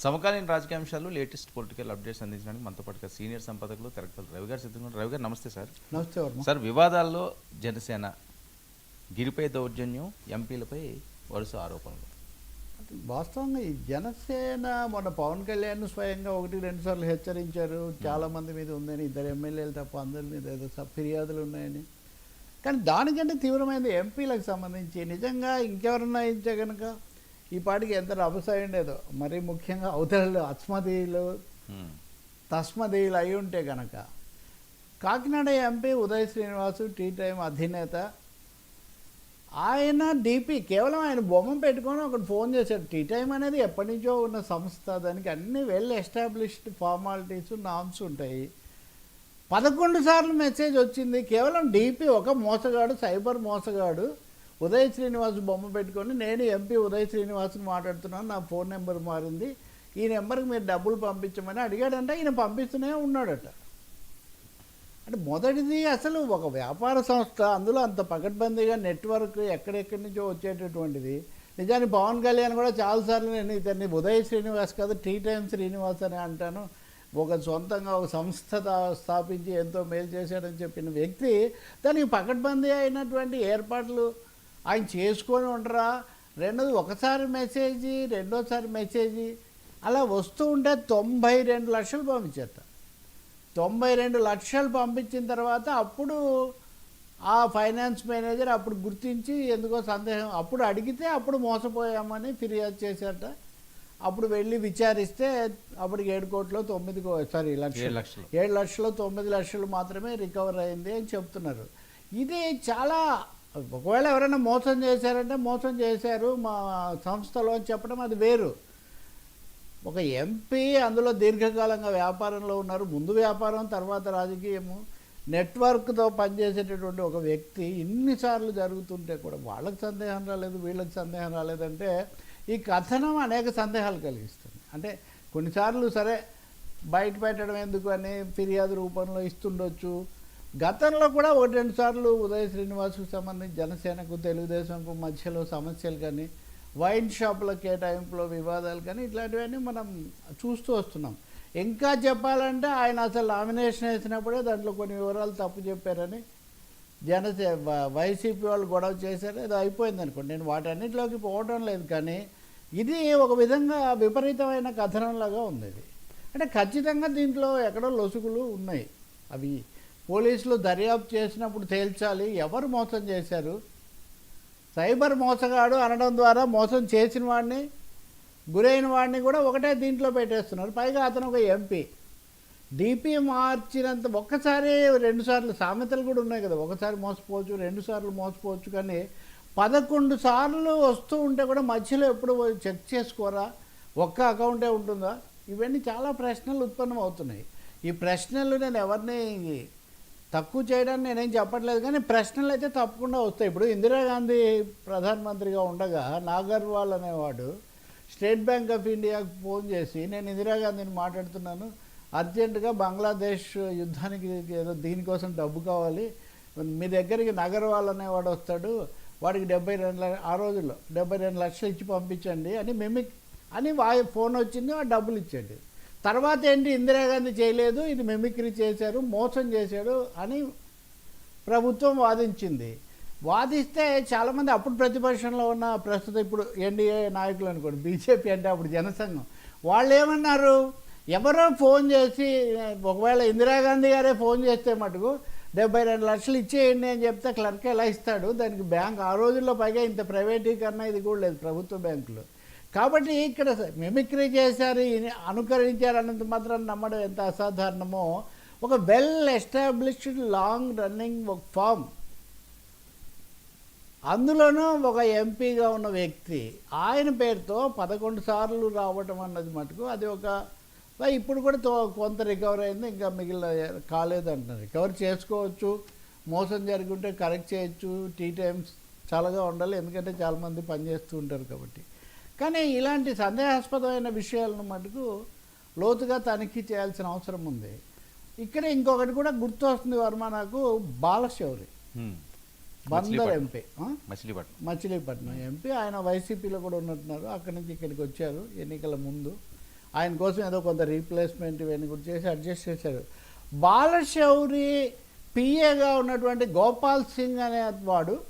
సమకాలీన రాజకీయ అంశాలు లేటెస్ట్ పొలిటికల్ అప్డేట్స్ అందించడానికి మనతో పాటుగా సీనియర్ సంపాదకులు తెరకపల్లి రవి గారు సిద్ధంగా. రవి గారు నమస్తే సార్. నమస్తే సార్ వివాదాల్లో జనసేన గిరిపై దౌర్జన్యం ఎంపీలపై వరుస ఆరోపణలు. వాస్తవంగా ఈ జనసేన మొన్న పవన్ కళ్యాణ్ స్వయంగా ఒకటి రెండు సార్లు హెచ్చరించారు. చాలా మంది మీద ఉందని ఇద్దరు ఎమ్మెల్యేలు తప్ప అందరి మీద ఏదో ఫిర్యాదులు ఉన్నాయని. కానీ దానికంటే తీవ్రమైన ఎంపీలకు సంబంధించి. నిజంగా ఇంకెవరన్నా ఇచ్చే కనుక? ఈ పాటికి ఎంత రభసాయి ఉండేదో. మరీ ముఖ్యంగా అవతలలో అస్మదీయులు హ్మ్. తస్మదీయులు అయి ఉంటే కనుక Kakinada MP Uday Srinivas tea time అధినేత. ఆయన డీపీ కేవలం ఆయన బొమ్మ పెట్టుకొని ఒకటి ఫోన్ చేశాడు. టీ టైం అనేది ఎప్పటి నుంచో ఉన్న సంస్థ. దానికి అన్ని వెల్ ఎస్టాబ్లిష్డ్ ఫార్మాలిటీస్ నామ్స్ ఉంటాయి. పదకొండు సార్లు మెసేజ్ వచ్చింది. కేవలం డీపీ ఒక మోసగాడు సైబర్ మోసగాడు. ఉదయ్ శ్రీనివాస్ బొమ్మ పెట్టుకొని నేను ఎంపీ ఉదయ్ శ్రీనివాస్ని మాట్లాడుతున్నాను నా ఫోన్ నెంబర్ మారింది ఈ నెంబర్కి మీరు డబ్బులు పంపించమని అడిగాడంటే ఈయన పంపిస్తూనే ఉన్నాడట. అంటే మొదటిది అసలు ఒక వ్యాపార సంస్థ అందులో అంత పకడ్బందీగా నెట్వర్క్ ఎక్కడెక్కడి నుంచో వచ్చేటటువంటిది. నిజానికి పవన్ కళ్యాణ్ కూడా చాలాసార్లు నేను ఇతన్ని ఉదయ్ శ్రీనివాస్ కాదు టీ టైమ్ శ్రీనివాస్ అని అంటాను. ఒక సొంతంగా ఒక సంస్థ స్థాపించి ఎంతో మేలు చేశాడని చెప్పిన వ్యక్తి దానికి పకడ్బందీ అయినటువంటి ఏర్పాట్లు ఆయన చేసుకొని ఉండరా? రెండోది ఒకసారి మెసేజ్ రెండోసారి మెసేజ్ అలా వస్తూ ఉంటే తొంభై రెండు లక్షలు పంపించేట తొంభై రెండు లక్షలు పంపించిన తర్వాత అప్పుడు ఆ ఫైనాన్స్ మేనేజర్ అప్పుడు గుర్తించి ఎందుకో సందేహం అప్పుడు అడిగితే అప్పుడు మోసపోయామని ఫిర్యాదు చేశారట. అప్పుడు వెళ్ళి విచారిస్తే అప్పటికి ఏడు కోట్లు తొమ్మిది కో సారీ లక్షలు. ఏడు లక్షలు. తొమ్మిది లక్షలు మాత్రమే రికవర్ అయింది అని చెప్తున్నారు. ఇది చాలా ఒకవేళ ఎవరైనా మోసం చేశారంటే మోసం చేశారు మా సంస్థలో అని చెప్పడం అది వేరు. ఒక ఎంపీ అందులో దీర్ఘకాలంగా వ్యాపారంలో ఉన్నారు. ముందు వ్యాపారం తర్వాత రాజకీయము. నెట్వర్క్తో పనిచేసేటటువంటి ఒక వ్యక్తి ఇన్నిసార్లు జరుగుతుంటే కూడా వాళ్ళకి సందేహం రాలేదు వీళ్ళకి సందేహం రాలేదంటే ఈ కథనం అనేక సందేహాలు కలిగిస్తుంది. అంటే కొన్నిసార్లు సరే బయట పెట్టడం ఎందుకు అని ఫిర్యాదు రూపంలో ఇస్తుండొచ్చు. గతంలో కూడా ఒకటి రెండు సార్లు ఉదయ శ్రీనివాస్కు సంబంధించి జనసేనకు తెలుగుదేశంకు మధ్యలో సమస్యలు కానీ వైన్ షాపుల కేటాయింపులో వివాదాలు కానీ ఇట్లాంటివన్నీ మనం చూస్తూ వస్తున్నాం. ఇంకా చెప్పాలంటే ఆయన అసలు నామినేషన్ వేసినప్పుడే దాంట్లో కొన్ని వివరాలు తప్పు చెప్పారని జనసే వైసీపీ వాళ్ళు గొడవ చేశారు. అది అయిపోయింది అనుకోండి. నేను వాటన్నిటిలోకి పోవడం లేదు కానీ ఇది ఒక విధంగా విపరీతమైన కథనంలాగా ఉంది ఇది అంటే ఖచ్చితంగా దీంట్లో ఎక్కడో లొసుగులు ఉన్నాయి. అవి పోలీసులు దర్యాప్తు చేసినప్పుడు తేల్చాలి. ఎవరు మోసం చేశారు? సైబర్ మోసగాడు అనడం ద్వారా మోసం చేసిన వాడిని గురైన వాడిని కూడా ఒకటే దీంట్లో పెట్టేస్తున్నారు. పైగా అతను ఒక ఎంపీ. డిపి మార్చినంత ఒక్కసారి రెండు సార్లు సామెతలు కూడా ఉన్నాయి కదా. ఒకసారి మోసపోవచ్చు రెండు సార్లు మోసపోవచ్చు. కానీ పదకొండు సార్లు వస్తూ ఉంటే కూడా మధ్యలో ఎప్పుడు చెక్ చేసుకోరా? ఒక్క అకౌంటే ఉంటుందా? ఇవన్నీ చాలా ప్రశ్నలు ఉత్పన్నం అవుతున్నాయి ఈ ప్రశ్నలు నేను ఎవరిని తక్కువ చేయడానికి నేనేం చెప్పట్లేదు కానీ ప్రశ్నలు అయితే తప్పకుండా వస్తాయి. ఇప్పుడు ఇందిరాగాంధీ ప్రధానమంత్రిగా ఉండగా నాగర్వాల్ అనేవాడు స్టేట్ బ్యాంక్ ఆఫ్ ఇండియాకు ఫోన్ చేసి నేను ఇందిరాగాంధీని మాట్లాడుతున్నాను. అర్జెంటుగా బంగ్లాదేశ్ యుద్ధానికి ఏదో దీనికోసం డబ్బు కావాలి. మీ దగ్గరికి నగర్వాల్ అనేవాడు వస్తాడు. వాడికి డెబ్బై రెండు ఆ రోజుల్లో డెబ్బై రెండు లక్షలు ఇచ్చి పంపించండి అని మిమిక్ అని వా ఫోన్ వచ్చింది ఆ డబ్బులు ఇచ్చాడు. తర్వాత ఏంటి ఇందిరాగాంధీ చేయలేదు ఇది మిమిక్రీ చేశారు మోసం చేశాడు అని ప్రభుత్వం వాదించింది. వాదిస్తే చాలామంది అప్పుడు ప్రతిపక్షంలో ఉన్న ప్రస్తుతం ఇప్పుడు ఎన్డీఏ నాయకులు అనుకోండి బీజేపీ అంటే అప్పుడు జనసంఘం. వాళ్ళు ఏమన్నారు ఎవరో ఫోన్ చేసి ఒకవేళ ఇందిరాగాంధీ గారే ఫోన్ చేస్తే మటుకు డెబ్బై రెండు లక్షలు ఇచ్చేయండి అని చెప్తే క్లర్క్ ఎలా ఇస్తాడు? దానికి బ్యాంక్ ఆ రోజుల్లో పైగా ఇంత ప్రైవేటీకరణ ఇది కూడా లేదు ప్రభుత్వ బ్యాంకులు. కాబట్టి ఇక్కడ మిమిక్రీ చేశారు అనుకరించారు అన్నంత మాత్రం నమ్మడం ఎంత అసాధారణమో ఒక వెల్ ఎస్టాబ్లిష్డ్ లాంగ్ రన్నింగ్ ఒక ఫామ్ అందులోనూ ఒక ఎంపీగా ఉన్న వ్యక్తి ఆయన పేరుతో పదకొండు సార్లు రావటం అన్నది మటుకు అది ఒక ఇప్పుడు కూడా తో- కొంత రికవర్ అయింది ఇంకా మిగిలిన కాలేదంట. రికవర్ చేసుకోవచ్చు మోసం జరిగి ఉంటే కరెక్ట్ చేయొచ్చు టీ టైమ్స్ చల్లగా ఉండాలి ఎందుకంటే చాలామంది పనిచేస్తూ ఉంటారు కాబట్టి. కానీ ఇలాంటి సందేహాస్పదమైన విషయాలను మటుకు లోతుగా తనిఖీ చేయాల్సిన అవసరం ఉంది. ఇక్కడ ఇంకొకటి కూడా గుర్తు వస్తుంది వర్మ నాకు బాలశౌరి. బందర్. ఎంపీ? మచిలీపట్నం. మచిలీపట్నం ఎంపీ. ఆయన వైసీపీలో కూడా ఉన్నట్టున్నారు. అక్కడి నుంచి ఇక్కడికి వచ్చారు ఎన్నికల ముందు. ఆయన కోసం ఏదో కొంత రీప్లేస్మెంట్ ఇవన్నీ కూడా చేసి అడ్జస్ట్ చేశారు. బాలశౌరి పిఏగా ఉన్నటువంటి గోపాల్ సింగ్ అనే వాడు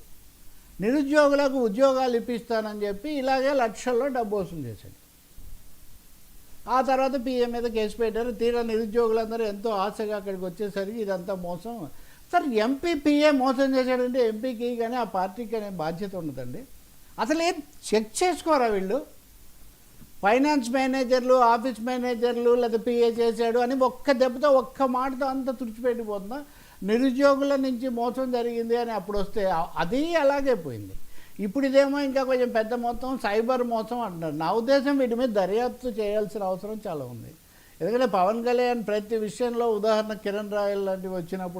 నిరుద్యోగులకు ఉద్యోగాలు ఇప్పిస్తానని చెప్పి ఇలాగే లక్షల్లో డబ్బు వసూలు చేశాడు. ఆ తర్వాత పిఏ మీద కేసు పెట్టారు. తీరా నిరుద్యోగులందరూ ఎంతో ఆశగా అక్కడికి వచ్చేసరికి ఇదంతా మోసం. సార్ ఎంపీ పిఏ మోసం చేశాడంటే ఎంపీకి కానీ ఆ పార్టీకి అనే బాధ్యత ఉండదండి. అసలు ఏం చెక్ చేసుకోరా వీళ్ళు? ఫైనాన్స్ మేనేజర్లు ఆఫీస్ మేనేజర్లు లేదా పిఏ చేశాడు అని ఒక్క దెబ్బతో ఒక్క మాటతో అంత తుడిచిపెట్టిపోతుందా నిరుద్యోగుల నుంచి మోసం జరిగింది అని అప్పుడు వస్తే అది అలాగే పోయింది. ఇప్పుడు ఇదేమో ఇంకా కొంచెం పెద్ద మొత్తం సైబర్ మోసం అంటున్నారు. నా ఉద్దేశం వీటి మీద దర్యాప్తు చేయాల్సిన అవసరం చాలా ఉంది. ఎందుకంటే పవన్ కళ్యాణ్ ప్రతి విషయంలో ఉదాహరణ కిరణ్ రాయల్ లాంటివి వచ్చినప్పుడు